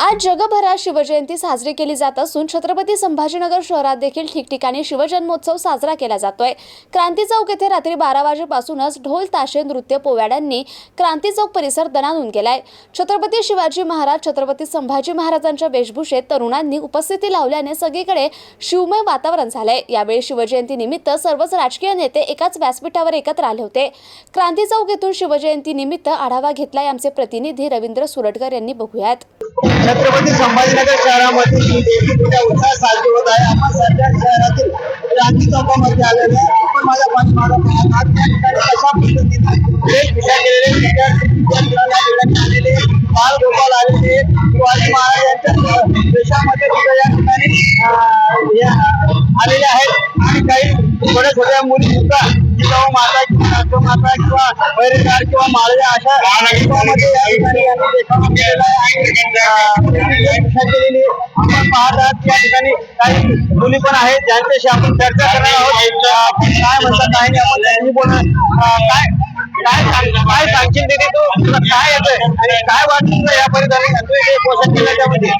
आज जगभरात शिवजयंती साजरी केली जात असून छत्रपती संभाजीनगर शहरात देखील ठिकठिकाणी शिवजन्मोत्सव साजरा केला जातोय. क्रांती चौक येथे रात्री बारा वाजेपासूनच ढोल ताशे नृत्य पोवाड्यांनी क्रांती चौक परिसर दणानून गेलाय. छत्रपती शिवाजी महाराज छत्रपती संभाजी महाराजांच्या वेशभूषेत तरुणांनी उपस्थिती लावल्याने सगळीकडे शिवमय वातावरण झालंय. यावेळी शिवजयंती निमित्त सर्वच राजकीय नेते एकाच व्यासपीठावर एकत्र आले होते. क्रांती चौक येथून शिवजयंती निमित्त आढावा घेतलाय आमचे प्रतिनिधी रवींद्र सुरटकर यांनी बघूयात. छत्रपती संभाजीनगर शहरामध्ये देवी पूजा उत्साह साजरी होत आहे. आपण सध्या शहरातील क्रांती चौकामध्ये आलेलो आहे. आपण माझ्या पाठीमागं पाहत त्या ठिकाणी कशा पद्धतीने वेशभूषा केलेले आलेले बाल गोपाल आलेले शिवाजी महाराज यांच्या देशामध्ये सुद्धा या ठिकाणी आलेले आहेत. आणि काही छोट्या छोट्या मुली सुद्धा जिजाऊ माता किंवा माता किंवा माळव्या अशा रूपामध्ये या ठिकाणी यांनी देखावा केलेला आहे आणि अं, वेशभूषा केलेली. आहे. आपण पाहत आहात या ठिकाणी काही मुली पण आहेत ज्यांच्याशी आपण चर्चा करणार आहोत. काय म्हणतात काय नाही आपण त्यांनी अं, काय काय काय सांगशील दीदी तू तुला काय येतंय आणि काय वाटतं या परिधानाने तू हे पोषण केलं त्यामध्ये?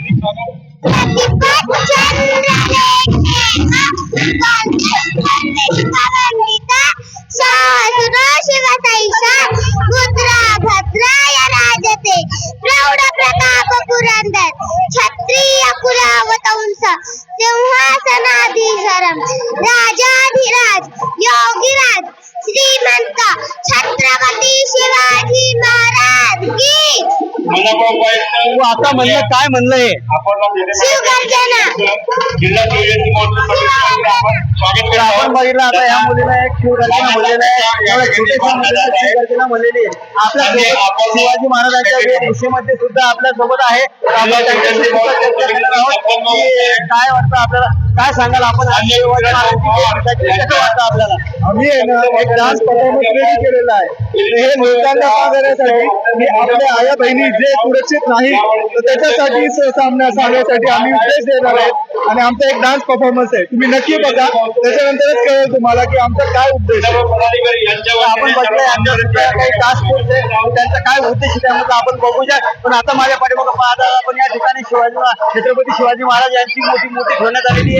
शिवतैषा शिवाजी महाराज की? तू आता म्हणलं काय म्हणलं हे शिवगर्जना. तर आपण बघितलं आता या मुलीला एक शिवगर्जना म्हणलेलं आहे. एवढ्या छोट्याशा मुलीला शिवगर्जना म्हणलेली आहे. आपल्यासोबत शिवाजी महाराजांच्या वेशभूषेमध्ये सुद्धा आपल्यासोबत आहे. आपण त्यांच्याशी सुद्धा चर्चा करणार आहोत. की काय वाटतं आपल्याला? काय सांगाल आपण? आपल्याला? आम्ही आहे ना एक डान्स परफॉर्मन्स रेडी केलेला आहे. हे लोकांना सांगण्यासाठी की आपल्या आया बहिणी जे सुरक्षित नाही तर त्याच्यासाठी सामना सांगण्यासाठी आम्ही उद्देश देणार आहे. आणि आमचा एक डान्स परफॉर्मन्स आहे. तुम्ही नक्की बघा. त्याच्यानंतरच कळेल तुम्हाला की आमचा काय उद्देश आहे. आपण बघतोय आमच्या काही टास्क फोर्स आहे त्यांचा काय उद्देश आहे त्यामध्ये आपण बघूया. पण आता माझ्या पाठीमागं पाहता आपण या ठिकाणी शिवाजी छत्रपती शिवाजी महाराज यांची मोठी मूर्ती ठेवण्यात आलेली आहे.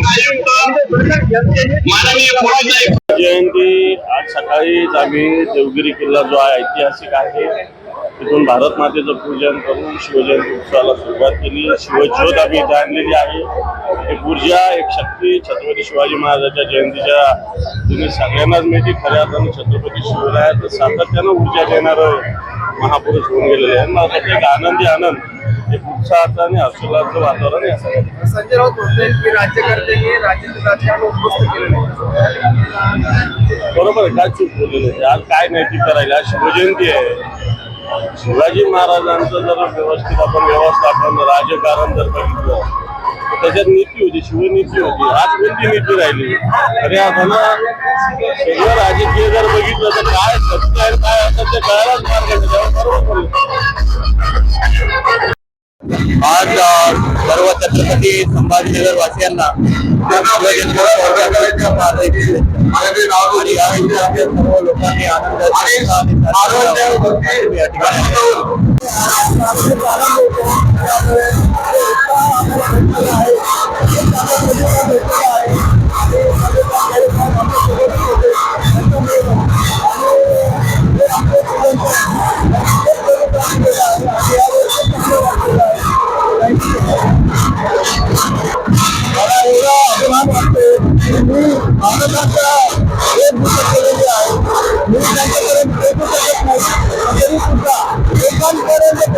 जयंती आज सकाळीच आम्ही देवगिरी किल्ला जो आहे ऐतिहासिक आहे. तिथून भारत मातेचं पूजन करून शिवजयंती उत्सवाला सुरुवात केली. शिवज्योत आम्ही इथे आणलेली आहे. एक ऊर्जा एक शक्ती छत्रपती शिवाजी महाराजांच्या जयंतीच्या तुम्ही सगळ्यांनाच माहिती खऱ्या अर्थानं छत्रपती शिवरायाचं सातत्यानं ऊर्जा देणारं महापुरुष होऊन गेलेले आहे मला एक आनंदी आनंद. एक उत्साहाचं आणि हर्षोल्लासाचं वातावरण आहे सगळ्यांना संजय राऊत म्हणते की राज्यकर्त्यांनी राज्यातील राजकारण उद्ध्वस्त केलेलं बरोबर आहे काय चूक बोललेलं आज काय नैतिक करायला? आज शिवजयंती आहे. शिवाजी महाराजांचं जर व्यवस्थित आपण व्यवस्थापन राजकारण जर बघितलं तर त्याच्यात नीती होती शिवनीती होती. आज कोणती नीती राहिली? खऱ्या अर्थानं सगळं राजकीय जर बघितलं तर काय सत्य आहे काय असं ते कळायलाच मार्ग बरोबर. आज अ, सर्व छत्रपती संभाजीनगर वासियांना शिवजयंती आणि यावेळी आपल्या सर्व लोकांनी आनंद वाटतोय की मी भारताच्या केलेली आहे मी त्यांच्यापर्यंत पोहोचू शकत नाही पण तरी सुद्धा लोकांपर्यंत